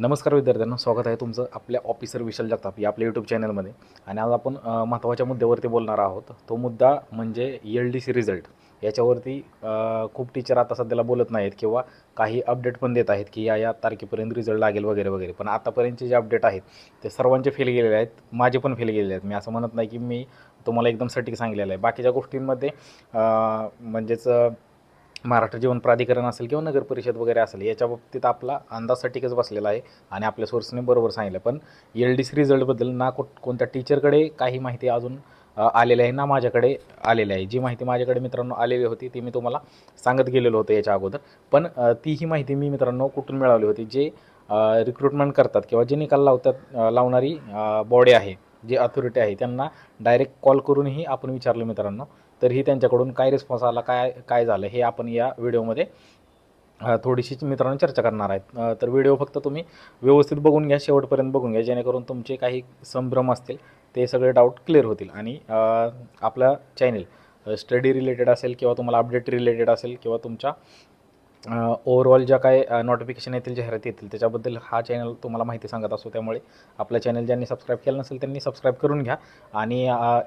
नमस्कार विद्यार्थ्यांना स्वागत आहे तुमचं आपल्या ऑफिसर विशाल जगताप या आपल्या यूट्यूब चॅनलमध्ये आणि आज आपण महत्त्वाच्या मुद्द्यावरती बोलणार आहोत. तो मुद्दा म्हणजे एल डी सी रिझल्ट याच्यावरती खूप टीचर आता सध्याला बोलत नाहीत किंवा काही अपडेट पण देत आहेत की या या तारखेपर्यंत रिझल्ट लागेल वगैरे वगैरे. पण आतापर्यंतचे जे अपडेट आहेत ते सर्वांचे फेल गेलेले आहेत माझे पण फेल गेलेले आहेत. मी असं म्हणत नाही की मी तुम्हाला एकदम सटीक सांगितलेलं आहे. बाकीच्या गोष्टींमध्ये म्हणजेच महाराष्ट्र जीवन प्राधिकरण असेल किंवा नगर परिषद वगैरे असेल याच्या बाबतीत आपला अंदाज सटीकच बसलेला आहे आणि आपल्या सोर्सने बरोबर सांगितलं. पण एल डी सी रिझल्टबद्दल ना को कोणत्या टीचरकडे काही माहिती अजून आलेली आहे ना माझ्याकडे आलेली आहे. जी माहिती माझ्याकडे मित्रांनो आलेली होती ती मी तुम्हाला सांगत गेलेलो होतो याच्या अगोदर. पण ती ही माहिती मी मित्रांनो कुठून मिळवली होती जे रिक्रुटमेंट करतात किंवा जे निकाल लावतात लावणारी बॉडी आहे जी अथॉरिटी आहे त्यांना डायरेक्ट कॉल करूनही आपण विचारलं मित्रांनो. तरीही त्यांच्याकडून काय रिस्पॉन्स आला काय काय झालं हे आपण या व्हिडिओमध्ये थोडीशी मित्रांनो चर्चा करणार आहेत. तर व्हिडिओ फक्त तुम्ही व्यवस्थित बघून घ्या शेवटपर्यंत बघून घ्या जेणेकरून तुमचे काही संभ्रम असतील ते सगळे डाऊट क्लिअर होतील. आणि आपला चॅनेल स्टडी रिलेटेड असेल किंवा तुम्हाला अपडेट रिलेटेड असेल किंवा तुमच्या ओव्हरऑल ज्या काय नोटिफिकेशन येतील जाहिरात येतील त्याच्याबद्दल हा चॅनल तुम्हाला माहिती सांगत असतो. त्यामुळे आपला चॅनल ज्यांनी सबस्क्राईब केलं नसेल त्यांनी सबस्क्राईब करून घ्या आणि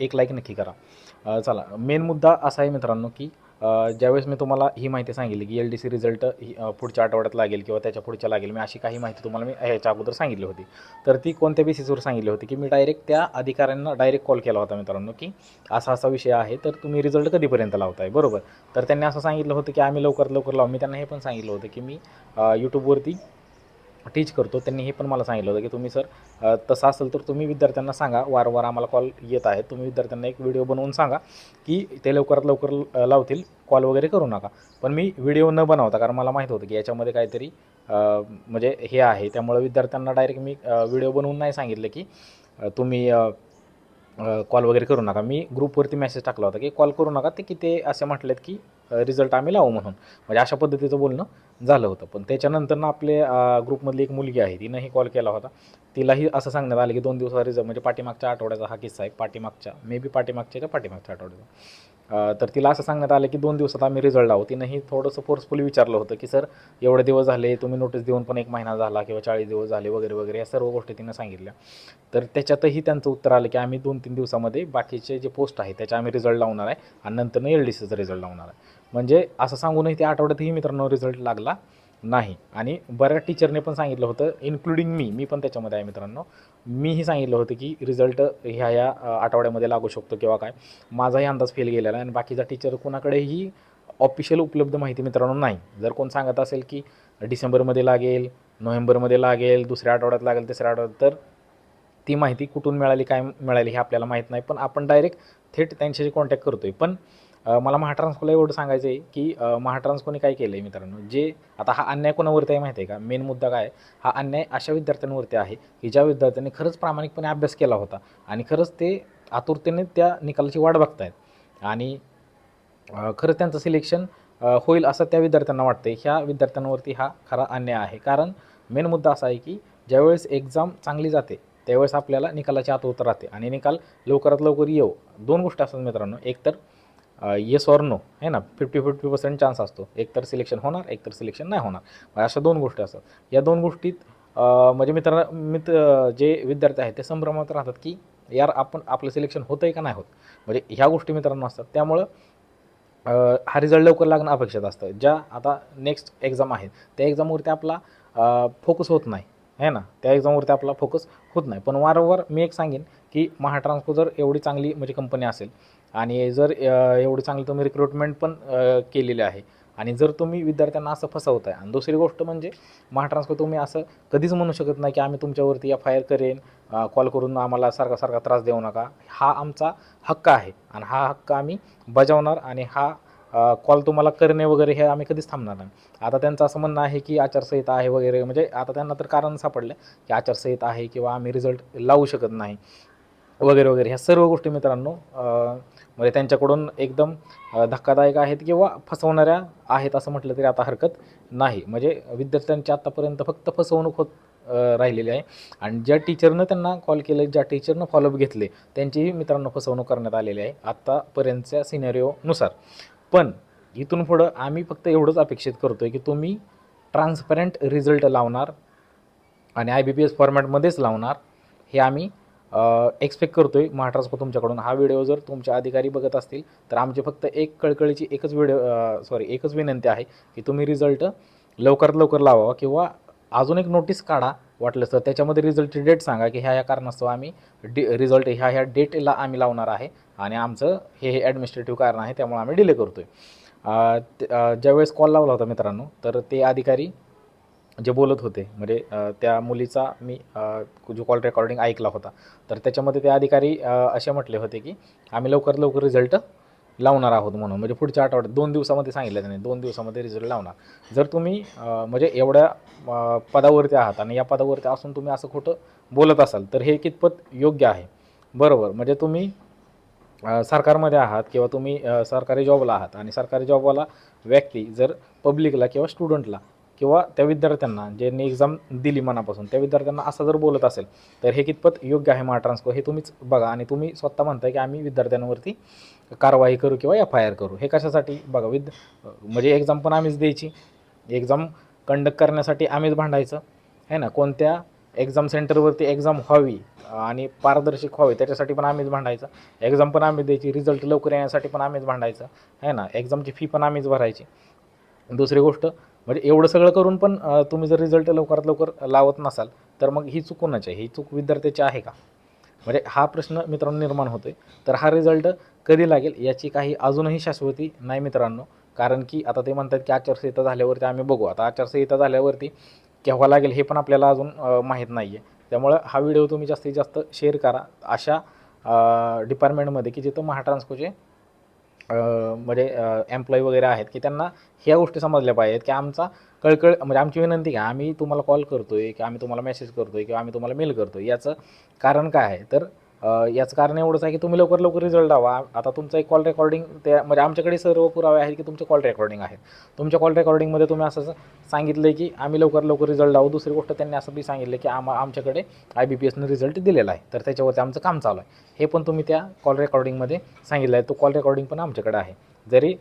एक लाईक नक्की करा. चला मेन मुद्दा असा आहे मित्रांनो की ज्यावेळेस मी तुम्हाला ही माहिती सांगितली की एल डी सी रिझल्ट ही पुढच्या आठवड्यात लागेल किंवा त्याच्या पुढच्या लागेल मी अशी काही माहिती तुम्हाला मी ह्याच्या अगोदर सांगितली होती. तर ती कोणत्या बेसिसवर सांगितली होती की मी डायरेक्ट त्या अधिकाऱ्यांना डायरेक्ट कॉल केला होता मित्रांनो की असा असा विषय आहे तर तुम्ही रिझल्ट कधीपर्यंत लावताय? बरोबर. तर त्यांनी असं सांगितलं होतं की आम्ही लवकरात लवकर लावू. मी त्यांना हे पण सांगितलं होतं की मी यूट्यूबवरती टीच करतो. त्यांनी हे पण मला सांगितलं होतं की तुम्ही सर तसं असेल तर तुम्ही विद्यार्थ्यांना सांगा. वारंवार आम्हाला कॉल येत आहेत. तुम्ही विद्यार्थ्यांना एक व्हिडिओ बनवून सांगा की ते लवकरात लवकर लावतील. कॉल वगैरे करू नका. पण मी व्हिडिओ न बनवता कारण मला माहीत होतं की याच्यामध्ये काहीतरी म्हणजे हे आहे. त्यामुळे विद्यार्थ्यांना डायरेक्ट मी व्हिडिओ बनवून नाही सांगितलं की तुम्ही कॉल वगैरे करू नका. मी ग्रुपवरती मेसेज टाकला होता की कॉल करू नका. ते की ते असे म्हटलेत की रिझल्ट आम्ही लावू म्हणून. म्हणजे अशा पद्धतीचं बोलणं झालं होतं. पण त्याच्यानंतर ना आपले ग्रुपमधली एक मुलगी आहे तिनंही कॉल केला होता. तिलाही असं सांगण्यात आलं की दोन दिवसाचा रिझल्ट म्हणजे पाठीमागच्या आठवड्याचा हा किस्सा आहे. पाठीमागच्या मे बी पाठीमागच्या का पाठीमागच्या आठवड्याचा. तर तिला असं सांगण्यात आलं की दोन दिवसात आम्ही रिझल्ट लावू तिनंही थोडंसं फोर्सफुली विचारलं होतं की सर एवढे दिवस झाले तुम्ही नोटीस देऊन पण एक महिना झाला किंवा चाळीस दिवस झाले वगैरे वगैरे. या सर्व गोष्टी तिनं सांगितल्या. तर त्याच्यातही त्यांचं उत्तर आलं की आम्ही दोन तीन दिवसामध्ये बाकीचे जे पोस्ट आहे त्याच्या आम्ही रिझल्ट लावणार आहे आणि नंतरनं एल डी सीचा रिझल्ट लावणार आहे. म्हणजे असं सांगूनही त्या आठवड्यातही मित्रांनो रिझल्ट लागला. नाही. आणि बऱ्याच टीचरने पण सांगितलं होतं इन्क्लुडिंग मी मी पण त्याच्यामध्ये आहे मित्रांनो. मीही सांगितलं होतं की रिझल्ट ह्या या आठवड्यामध्ये लागू शकतो किंवा काय. माझाही अंदाज फेल गेलेला आहे आणि बाकीचा टीचर कुणाकडेही ऑफिशियल उपलब्ध माहिती मित्रांनो नाही. जर कोण सांगत असेल की डिसेंबरमध्ये लागेल नोव्हेंबरमध्ये लागेल दुसऱ्या आठवड्यात लागेल तिसऱ्या आठवड्यात तर ती माहिती कुठून मिळाली काय मिळाली हे आपल्याला माहीत नाही. पण आपण डायरेक्ट थेट त्यांच्याशी कॉन्टॅक्ट करतो आहे पण मला महाट्रान्सकोला एवढं सांगायचं आहे की महाट्रान्सकोने काय केलं आहे मित्रांनो? जे आता हा अन्याय कोणावरती आहे माहिती आहे का? मेन मुद्दा काय हा अन्याय अशा विद्यार्थ्यांवरती आहे की ज्या विद्यार्थ्यांनी खरंच प्रामाणिकपणे अभ्यास केला होता आणि खरंच ते आतुरतेने त्या निकालाची वाट बघतायत आणि खरं खरंच त्यांचं सिलेक्शन होईल असं त्या विद्यार्थ्यांना वाटते ह्या विद्यार्थ्यांवरती हा खरा अन्याय आहे. कारण मेन मुद्दा असा आहे की ज्यावेळेस एक्झाम चांगली जाते त्यावेळेस आपल्याला निकालाची आतुरता राहते आणि निकाल लवकरात लवकर येऊ दोन गोष्टी असतात मित्रांनो. एक तर येस ऑर नो आहे ना? फिफ्टी फिफ्टी पर्सेंट चान्स असतो. एक तर सिलेक्शन होणार एक तर सिलेक्शन नाही होणार. अशा दोन गोष्टी असतात. या दोन गोष्टीत म्हणजे मित्र मित्र जे विद्यार्थी आहेत ते संभ्रमात राहतात की यार आपण आपलं सिलेक्शन होतं आहे का नाही होत? म्हणजे ह्या गोष्टी मित्रांनो असतात. त्यामुळं हा रिझल्ट लवकर लागणं अपेक्षित असतं. ज्या आता नेक्स्ट एक्झाम आहेत त्या एक्झामवरती आपला फोकस होत नाही. आहे ना? त्या एक्झामवरती आपला फोकस होत नाही. पण वारंवार मी एक सांगेन की महाट्रान्सको जर एवढी चांगली म्हणजे कंपनी असेल आणि जर एवढं एवढी चांगली तुम्ही रिक्रुटमेंट पण केलेले आहे. आणि जर तुम्ही विद्यार्थ्यांना असं फसवताय आणि दुसरी गोष्ट म्हणजे महाट्रान्सको तुम्ही असं कधीच म्हणू शकत नाही की आम्ही तुमच्यावरती एफ आय आर करेन कॉल करून आम्हाला सारखा सारखा त्रास देऊ नका. हा आमचा हक्क आहे आणि हा हक्क आम्ही बजावणार आणि हा कॉल तुम्हाला करणे वगैरे हे आम्ही कधीच थांबणार नाही. आता त्यांचं असं म्हणणं आहे की आचारसंहिता आहे वगैरे म्हणजे आता त्यांना तर कारण सापडलं की आचारसंहिता आहे किंवा आम्ही रिझल्ट लावू शकत नाही. वगैरे वगैरे ह्या सर्व गोष्टी मित्रांनो म्हणजे त्यांच्याकडून एकदम धक्कादायक आहेत किंवा फसवणाऱ्या आहेत असं म्हटलं तरी आता हरकत नाही. म्हणजे विद्यार्थ्यांची आत्तापर्यंत फक्त फसवणूक होत राहिलेली आहे. आणि ज्या टीचरनं त्यांना कॉल केलं ज्या टीचरनं फॉलोअप घेतले त्यांचीही मित्रांनो फसवणूक करण्यात आलेली आहे आत्तापर्यंतच्या सिनेरिओनुसार पण इथून पुढं आम्ही फक्त एवढंच अपेक्षित करतो आहे की तुम्ही ट्रान्सपरंट रिझल्ट लावणार आणि आय बी पी एस फॉर्मॅटमध्येच लावणार हे आम्ही एक्सपेक्ट करतो आहे महाराष्ट्र तुमच्याकडून. हा व्हिडिओ जर तुमच्या अधिकारी बघत असतील तर आमची फक्त एक कळकळीची एकच व्हिडिओ सॉरी एकच विनंती आहे की तुम्ही रिझल्ट लवकरात लवकर लावावा किंवा अजून एक नोटीस काढा वाटलं तर. त्याच्यामध्ये रिझल्टची डेट सांगा की ह्या ह्या कारणास्तव आम्ही डि रिझल्ट ह्या ह्या डेटला आम्ही लावणार आहे आणि आमचं हे हे ॲडमिनिस्ट्रेटिव्ह कारण आहे त्यामुळे आम्ही डिले करतो आहे ज्यावेळेस कॉल लावला होता मित्रांनो तर ते अधिकारी जे बोलत होते म्हणजे त्या मुलीचा मी जो कॉल रेकॉर्डिंग ऐकला होता. तर त्याच्यामध्ये ते अधिकारी असे म्हटले होते की आम्ही लवकर लवकर रिझल्ट लावणार आहोत म्हणून. म्हणजे पुढच्या आठवड्यात दोन दिवसामध्ये सांगितलं त्याने दोन दिवसामध्ये रिझल्ट लावणार. जर तुम्ही म्हणजे एवढ्या पदावरती आहात आणि या पदावरती असून तुम्ही असं खोटं बोलत असाल तर हे कितपत योग्य आहे? बरोबर. म्हणजे तुम्ही सरकारमध्ये आहात किंवा तुम्ही सरकारी जॉबला आहात आणि सरकारी जॉबवाला व्यक्ती जर पब्लिकला किंवा स्टुडंटला किंवा त्या विद्यार्थ्यांना ज्यांनी एक्झाम दिली मनापासून त्या विद्यार्थ्यांना असं जर बोलत असेल तर हे कितपत योग्य आहे महाट्रान्सको हे तुम्हीच बघा आणि तुम्ही स्वतः म्हणताय की आम्ही विद्यार्थ्यांवरती कारवाई करू किंवा एफ आय आर करू. हे कशासाठी? बघा विद म्हणजे एक्झाम पण आम्हीच द्यायची. एक्झाम कंडक्ट करण्यासाठी आम्हीच भांडायचं. आहे ना? कोणत्या एक्झाम सेंटरवरती एक्झाम व्हावी आणि पारदर्शक व्हावी त्याच्यासाठी पण आम्हीच भांडायचं. एक्झाम पण आम्ही द्यायची रिझल्ट लवकर येण्यासाठी पण आम्हीच भांडायचं. आहे ना? एक्झामची फी पण आम्हीच भरायची. दुसरी गोष्ट म्हणजे एवढं सगळं करून पण तुम्ही जर रिझल्ट लवकरात लवकर लावत नसाल तर मग ही चूक कोणाची आहे? ही चूक विद्यार्थ्याची आहे का? म्हणजे हा प्रश्न मित्रांनो निर्माण होतोय. तर हा रिझल्ट कधी लागेल याची काही अजूनही शाश्वती नाही मित्रांनो. कारण की आता ते म्हणतात की आचारसंहिता झाल्यावरती आम्ही बघू. आता आचारसंहिता झाल्यावरती केव्हा लागेल हे पण आपल्याला अजून माहीत नाही आहे त्यामुळं हा व्हिडिओ तुम्ही जास्तीत जास्त शेअर करा. अशा डिपार्टमेंटमध्ये की जिथं महाट्रान्सकोचे म्हणजे एम्प्लॉई वगैरे आहेत की त्यांना ह्या गोष्टी समजल्या पाहिजेत की आमचा कळकळ म्हणजे आमची विनंती घ्या आम्ही तुम्हाला कॉल करतोय की आम्ही तुम्हाला मेसेज करतोय किंवा आम्ही तुम्हाला मेल करतोय. याचं कारण काय आहे? तर याचं कारण एवढंच आहे की तुम्ही लवकर लवकर रिझल्ट लावा. आता तुमचा एक कॉल रेकॉर्डिंग त्या म्हणजे आमच्याकडे सर्व पुरावे आहेत की तुमचे कॉल रेकॉर्डिंग आहेत तुमच्या कॉल रेकॉर्डिंगमध्ये तुम्ही असं सांगितलं की आम्ही लवकर लवकर रिझल्ट लावू. दुसरी गोष्ट त्यांनी असं बी सांगितलं की आम आमच्याकडे आय बी पी एसनं रिझल्ट दिलेला आहे. तर त्याच्यावरती आमचं काम चालू आहे. हे पण तुम्ही त्या कॉल रेकॉर्डिंगमध्ये सांगितलं आहे तो कॉल रेकॉर्डिंग पण आमच्याकडे आहे. जरी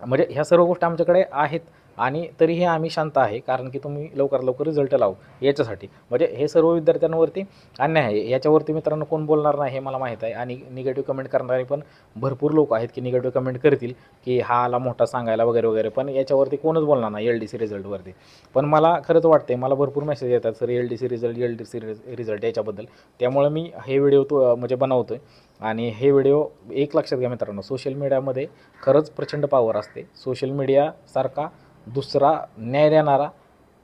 म्हणजे ह्या सर्व गोष्टी आमच्याकडे आहेत आणि तरीही आम्ही शांत आहे कारण की तुम्ही लवकर लवकर रिझल्ट लावू याच्यासाठी. म्हणजे हे सर्व विद्यार्थ्यांवरती अन्याय आहे. याच्यावरती मित्रांनो कोण बोलणार नाही हे मला माहीत आहे. आणि निगेटिव्ह कमेंट करणारे पण भरपूर लोक आहेत की निगेटिव्ह कमेंट करतील की हा आला मोठा सांगायला वगैरे वगैरे. पण याच्यावरती कोणच बोलणार नाही एल डी सी रिझल्टवरती पण मला खरंच वाटते मला भरपूर मेसेज येतात sir L D C result L D C result याच्याबद्दल. त्यामुळे मी हे व्हिडिओ तो म्हणजे बनवतो आहे आणि हे व्हिडिओ एक लक्षात घ्या मित्रांनो सोशल मीडियामध्ये खरंच प्रचंड पावर असते. सोशल मीडियासारखा दुसरा न्याय देणारा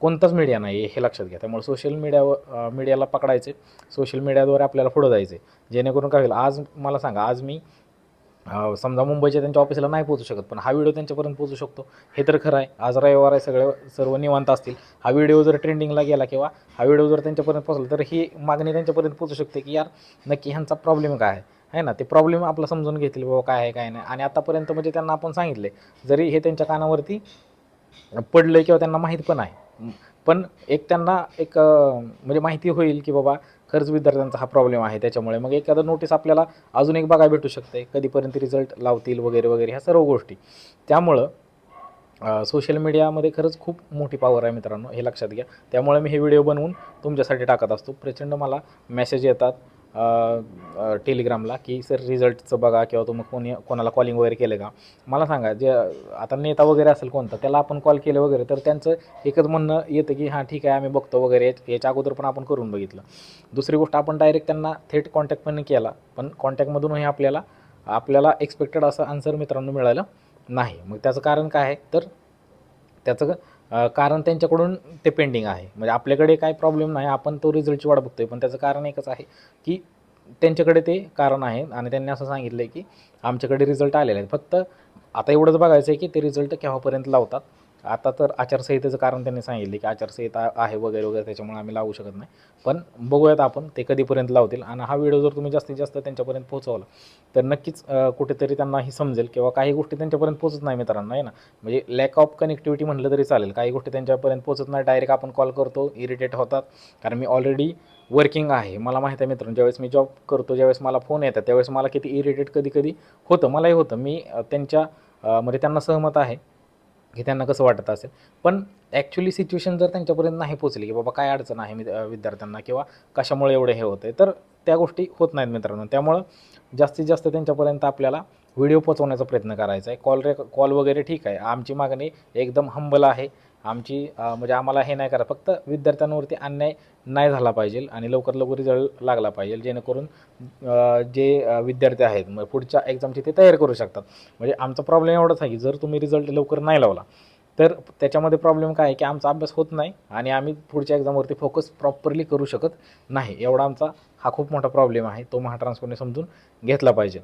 कोणताच मीडिया नाही आहे हे लक्षात घ्या. त्यामुळे सोशल मीडियावर मीडियाला पकडायचे. सोशल मीडियाद्वारे आपल्याला पुढं जायचे जेणेकरून काय होईल आज मला सांगा आज मी समजा मुंबईच्या त्यांच्या ऑफिसला नाही पोहोचू शकत पण हा व्हिडिओ त्यांच्यापर्यंत पोहोचू शकतो. हे तर खरं आहे. आज रविवार आहे सगळे सर्व निवांत असतील. हा व्हिडिओ जर ट्रेंडिंगला गेला किंवा हा व्हिडिओ जर त्यांच्यापर्यंत पोहोचला तर ही मागणी त्यांच्यापर्यंत पोहोचू शकते की यार नक्की ह्यांचा प्रॉब्लेम काय आहे? आहे ना? ते प्रॉब्लेम आपला समजून घेतील बाबा काय आहे काय नाही. आणि आतापर्यंत म्हणजे त्यांना आपण सांगितले जरी हे त्यांच्या कानावरती पडलं किंवा त्यांना माहीत पण आहे. पण एक त्यांना एक म्हणजे माहिती होईल की बाबा खरंच विद्यार्थ्यांचा हा प्रॉब्लेम आहे. त्याच्यामुळे मग एखादं नोटीस आपल्याला अजून एक बघायला भेटू शकते कधीपर्यंत रिझल्ट लावतील वगैरे वगैरे ह्या सर्व गोष्टी. त्यामुळं सोशल मीडियामध्ये खरंच खूप मोठी पॉवर आहे मित्रांनो हे लक्षात घ्या. त्यामुळे मी हे व्हिडिओ बनवून तुमच्यासाठी टाकत असतो. प्रचंड मला मेसेज येतात. टेलिग्रामला की सर रिझल्टचं बघा किंवा तुम्ही कोणी कोणाला कॉलिंग वगैरे केलं का? मला सांगा जे आता नेता वगैरे असेल कोणता त्याला आपण कॉल केलं वगैरे तर त्यांचं एकच म्हणणं येतं की हां ठीक आहे आम्ही बघतो वगैरे याच्या अगोदर पण आपण करून बघितलं. दुसरी गोष्ट आपण डायरेक्ट त्यांना थेट कॉन्टॅक्ट पण केला पण कॉन्टॅक्टमधूनही आपल्याला आपल्याला एक्सपेक्टेड असं आन्सर मित्रांनो मिळालं नाही. मग त्याचं कारण काय आहे? तर त्याचं कारण त्यांच्याकडून ते पेंडिंग आहे. म्हणजे आपल्याकडे काय प्रॉब्लेम नाही आपण तो रिझल्टची वाट बघतोय. पण त्याचं कारण एकच आहे की त्यांच्याकडे ते कारण आहे आणि त्यांनी असं सांगितलं आहे की आमच्याकडे रिझल्ट आलेले आहेत. फक्त आता एवढंच बघायचं आहे की ते रिझल्ट केव्हापर्यंत लावतात. आता तर आचारसंहितेचं कारण त्यांनी सांगितले की आचारसंहिता आहे वगैरे वगैरे त्याच्यामुळे आम्ही लावू शकत नाही. पण बघूयात आपण ते कधीपर्यंत लावतील आणि हा व्हिडिओ जर तुम्ही जास्तीत जास्त त्यांच्यापर्यंत पोहोचवला तर नक्कीच कुठेतरी त्यांना ही समजेल किंवा काही गोष्टी त्यांच्यापर्यंत पोहोचत नाही मित्रांनो आहे ना? म्हणजे लॅक ऑफ कनेक्टिव्हिटी म्हटलं तरी चालेल. काही गोष्टी त्यांच्यापर्यंत पोहोचत नाही. डायरेक्ट आपण कॉल करतो इरिटेट होतात. कारण मी ऑलरेडी वर्किंग आहे. मला माहीत आहे मित्रांनो ज्यावेळेस मी जॉब करतो ज्यावेळेस मला फोन येतात त्यावेळेस मला किती इरिटेट कधी कधी होतं मलाही होतं. मी त्यांच्या म्हणजे त्यांना सहमत आहे. की त्यांना कसं वाटत असेल. पण ॲक्च्युली सिच्युएशन जर त्यांच्यापर्यंत नाही पोचली की बाबा काय अडचण आहे मी विद्यार्थ्यांना किंवा कशामुळे एवढे हे होते तर त्या गोष्टी होत नाहीत मित्रांनो. त्यामुळं जास्तीत जास्त त्यांच्यापर्यंत आपल्याला व्हिडिओ पोचवण्याचा प्रयत्न करायचा आहे. कॉल रे कॉल वगैरे ठीक आहे. आमची मागणी एकदम हंबल आहे. आमची म्हणजे आम्हाला हे नाही करा फक्त विद्यार्थ्यांवरती अन्याय नाही झाला पाहिजे आणि लवकर लवकर रिझल्ट लागला पाहिजे जेणेकरून जे विद्यार्थी आहेत मग पुढच्या एक्झामची ते तयार करू शकतात. म्हणजे आमचा प्रॉब्लेम एवढाच आहे की जर तुम्ही रिझल्ट लवकर नाही लावला तर त्याच्यामध्ये प्रॉब्लेम काय आहे की आमचा अभ्यास होत नाही आणि आम्ही पुढच्या एक्झामवरती फोकस प्रॉपरली करू शकत नाही. एवढा आमचा हा खूप मोठा प्रॉब्लेम आहे तो महाट्रान्सपोर्टने समजून घेतला पाहिजे.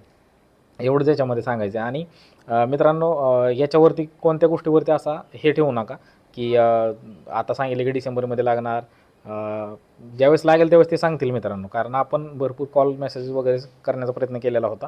एवढंच याच्यामध्ये सांगायचं आहे. आणि मित्रांनो याच्यावरती कोणत्या गोष्टीवरती असा हे ठेवू नका. की आता सांगितलं की डिसेंबरमध्ये लागणार. ज्यावेळेस लागेल त्यावेळेस ते सांगतील मित्रांनो. कारण आपण भरपूर कॉल मेसेज वगैरे करण्याचा प्रयत्न केलेला होता.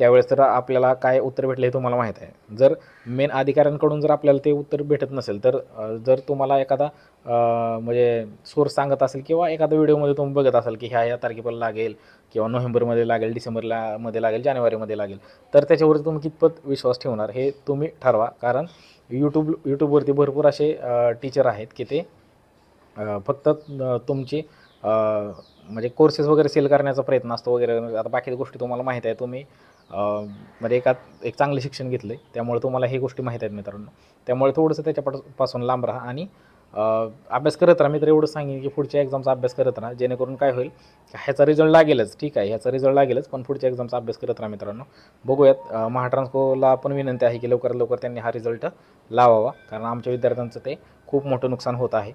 त्यावेळेस तर आपल्याला काय उत्तर भेटले हे तुम्हाला माहीत आहे. जर मेन अधिकाऱ्यांकडून जर आपल्याला ते उत्तर भेटत नसेल तर जर तुम्हाला एखादा म्हणजे सोर्स सांगत असेल किंवा एखाद्या व्हिडिओमध्ये तुम्ही बघत असाल की ह्या ह्या तारखेपर्यंत लागेल किंवा नोव्हेंबरमध्ये लागेल डिसेंबरला मध्ये लागेल जानेवारीमध्ये लागेल तर त्याच्यावरती तुम्ही कितपत विश्वास ठेवणार हे तुम्ही ठरवा. कारण यूट्यूब यूट्यूबवरती भरपूर असे टीचर आहेत की ते फक्त तुमचे तुमची म्हणजे कोर्सेस वगैरे सेल करण्याचा प्रयत्न असतो वगैरे. आता बाकी गोष्टी तुम्हाला माहीत आहे तुम्ही म्हणजे एका एक चांगले शिक्षण घेतलं आहे त्यामुळे तुम्हाला हे गोष्टी माहीत आहेत मित्रांनो. त्यामुळे थोडंसं त्याच्यापासून लांब राहा आणि अभ्यास करत राहा. मी तर एवढं सांगेन की पुढच्या एक्झामचा अभ्यास करत राहा. जेणेकरून काय होईल ह्याचा रिझल्ट लागेलच. ठीक आहे ह्याचा रिझल्ट लागेलच. पण पुढच्या एक्झामचा अभ्यास करत राहा मित्रांनो. बघूयात महाट्रान्सकोला पण विनंती आहे की लवकरात लवकर त्यांनी हा रिझल्ट लावावा. कारण आमच्या विद्यार्थ्यांचं ते खूप मोठं नुकसान होत आहे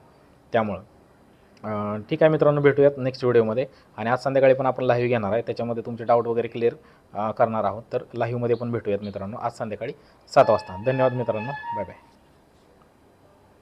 त्यामुळं. ठीक आहे मित्रांनो भेटूयात नेक्स्ट व्हिडिओमध्ये आणि आज संध्याकाळी पण आपण लाईव्ह घेणार आहे. त्याच्यामध्ये तुमचे डाऊट वगैरे क्लिअर करणार आहोत. तर लाईव्हमध्ये पण भेटूयात मित्रांनो. आज संध्याकाळी सात वाजता. धन्यवाद मित्रांनो. Bye bye